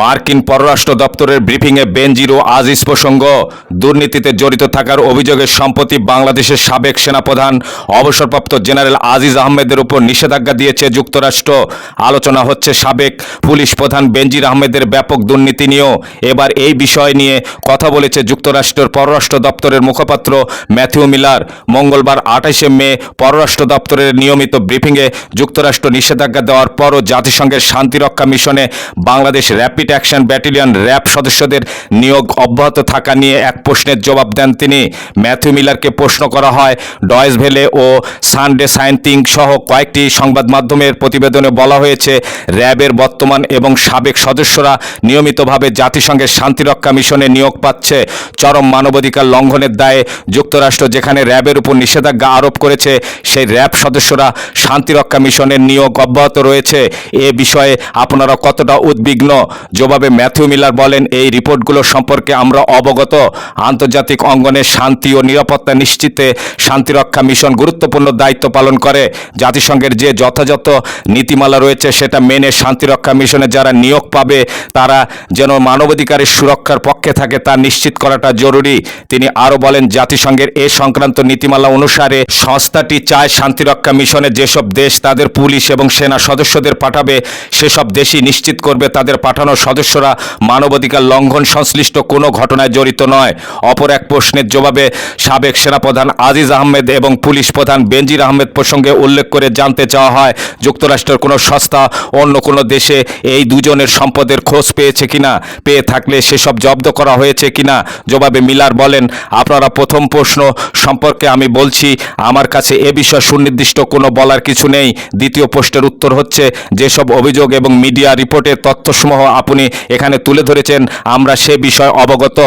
মার্কিন পররাষ্ট্র দপ্তরের ব্রিফিংয়ে বেনজির আজিজ প্রসঙ্গ, দুর্নীতিতে জড়িত থাকার অভিযোগে সম্প্রতি বাংলাদেশের সাবেক সেনাপ্রধান, অবসরপ্রাপ্ত জেনারেল আজিজ আহমেদের উপর নিষেধাজ্ঞা দিয়েছে যুক্তরাষ্ট্র। আলোচনা হচ্ছে সাবেক পুলিশ প্রধান বেনজির আহমেদের ব্যাপক দুর্নীতি নিয়েও। এবার এই বিষয় নিয়ে কথা বলেছে যুক্তরাষ্ট্রের পররাষ্ট্র দপ্তরের মুখপাত্র ম্যাথিউ মিলার। মঙ্গলবার আঠাশে মে পররাষ্ট্র দপ্তরের নিয়মিত ব্রিফিংয়ে যুক্তরাষ্ট্র নিষেধাজ্ঞা দেওয়ার পরও জাতিসংঘের শান্তিরক্ষা মিশনে Bangladesh rapid action battalion RAB সদস্যদের নিয়োগ অব্যাহত থাকা নিয়ে এক প্রশ্নের জবাব দেন তিনি। ম্যাথিউ মিলারকে প্রশ্ন করা হয় ডয়েস ভেলে ও সানডে সায়েন্টিং সহ কয়েকটি সংবাদ মাধ্যমের প্রতিবেদনে বলা হয়েছে, র্যাবের বর্তমান এবং সাবেক সদস্যরা নিয়মিতভাবে জাতিসংঘের শান্তিরক্ষা মিশনে নিয়োগ পাচ্ছে। চরম মানবাধিকার লঙ্ঘনের দায়ে যুক্তরাষ্ট্র যেখানে র্যাবের উপর নিষেধাজ্ঞা আরোপ করেছে, সেই র্যাব সদস্যরা শান্তিরক্ষা মিশনের নিয়োগ অব্যাহত রয়েছে। এ বিষয়ে আপনারা কতটা উদ্বিগ্ন? জবাবে ম্যাথিউ মিলার বলেন, এই রিপোর্টগুলো সম্পর্কে আমরা অবগত। আন্তর্জাতিক অঙ্গনে শান্তি ও নিরাপত্তা নিশ্চিতে শান্তিরক্ষা মিশন গুরুত্বপূর্ণ দায়িত্ব পালন করে। জাতিসংঘের যে যথাযথ নীতিমালা রয়েছে, সেটা মেনে শান্তিরক্ষা মিশনে যারা নিয়োগ পাবে, তারা যেন মানবাধিকারের সুরক্ষার পক্ষে থাকে, তা নিশ্চিত করাটা জরুরি। তিনি আরও বলেন, জাতিসংঘের এ সংক্রান্ত নীতিমালা অনুসারে সংস্থাটি চায় শান্তিরক্ষা মিশনে যেসব দেশ তাদের পুলিশ এবং সেনা সদস্যদের পাঠাবে, সেসব দেশই নিশ্চিত করবে, তাদের পাঠানো সদস্যরা মানবাধিকার লঙ্ঘন সংশ্লিষ্ট কোনো ঘটনায় জড়িত নয়। অপর এক প্রশ্নের জবাবে সাবেক সেনাপ্রধান আজিজ আহমেদ এবং পুলিশ প্রধান বেনজির আহমেদ প্রসঙ্গে উল্লেখ করে জানতে চাওয়া হয়, যুক্তরাষ্ট্রের কোনো সংস্থা অন্য কোনো দেশে এই দুজনের সম্পদের খোঁজ পেয়েছে কিনা, পেয়ে থাকলে সেসব জব্দ করা হয়েছে কিনা? জবাবে মিলার বলেন, আপনারা প্রথম প্রশ্ন সম্পর্কে আমি বলছি, আমার কাছে এ বিষয়ে সুনির্দিষ্ট কোনো বলার কিছু নেই। দ্বিতীয় প্রশ্নের উত্তর হচ্ছে, যেসব অভিযোগ এবং মিডিয়া রিপোর্টের তথ্যসমূহ আপনি এখানে তুলে ধরেছেন, আমরা সে বিষয়ে অবগত।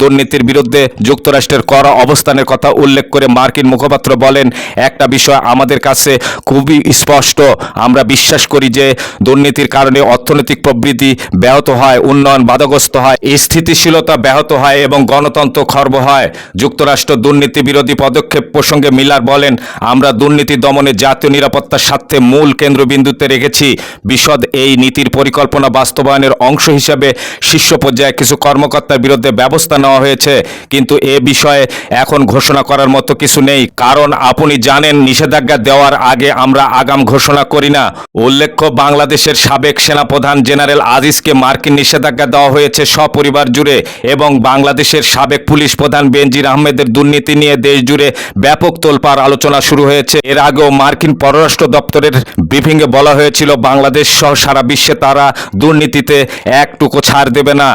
দুর্নীতির বিরুদ্ধে যুক্তরাষ্ট্রের কড়া অবস্থানের কথা উল্লেখ করে মার্কিন মুখপাত্র বলেন, একটা বিষয় আমাদের কাছে খুবই স্পষ্ট। আমরা বিশ্বাস করি যে দুর্নীতির কারণে অর্থনৈতিক প্রবৃদ্ধি ব্যাহত হয়, উন্নয়ন বাধাগ্রস্ত হয়, স্থিতিশীলতা ব্যাহত হয় এবং গণতন্ত্র খর্ব হয়। যুক্তরাষ্ট্র দুর্নীতি বিরোধী পদক্ষেপ প্রসঙ্গে মিলার বলেন, আমরা দুর্নীতি দমনে জাতীয় নিরাপত্তার স্বার্থে মূল কেন্দ্রবিন্দুতে রেখেছি। বিশদ এই নীতির পরিকল্পনা বাস্তবায়নের অংশ হিসাবে শীর্ষ পর্যায়ে কিছু কর্মকর্তার বিরুদ্ধে ব্যবস্থা নেওয়া হয়েছে। কিন্তু এ বিষয়ে এখন ঘোষণা করার মতো কিছু নেই। কারণ আপনি জানেন, নিষেধাজ্ঞা দেওয়ার আগে আমরা আগাম ঘোষণা করি না। উল্লেখ্য, বাংলাদেশের সাবেক সেনাপ্রধান জেনারেল আজিজকে মার্কিন নিষেধাজ্ঞা দেওয়া হয়েছে সপরিবার জুড়ে এবং বাংলাদেশের সাবেক পুলিশ প্রধান বেনজির আহমেদের দুর্নীতি নিয়ে দেশ জুড়ে ব্যাপক তোলপার আলোচনা শুরু হয়েছে। এর আগেও মার্কিন পররাষ্ট্র দপ্তরের ব্রিফিংয়ে বলা হয়েছিল, বাংলাদেশ সহ সারা বিশ্বে তারা দুর্নীতিতে একটুকু ছাড় দেবে না।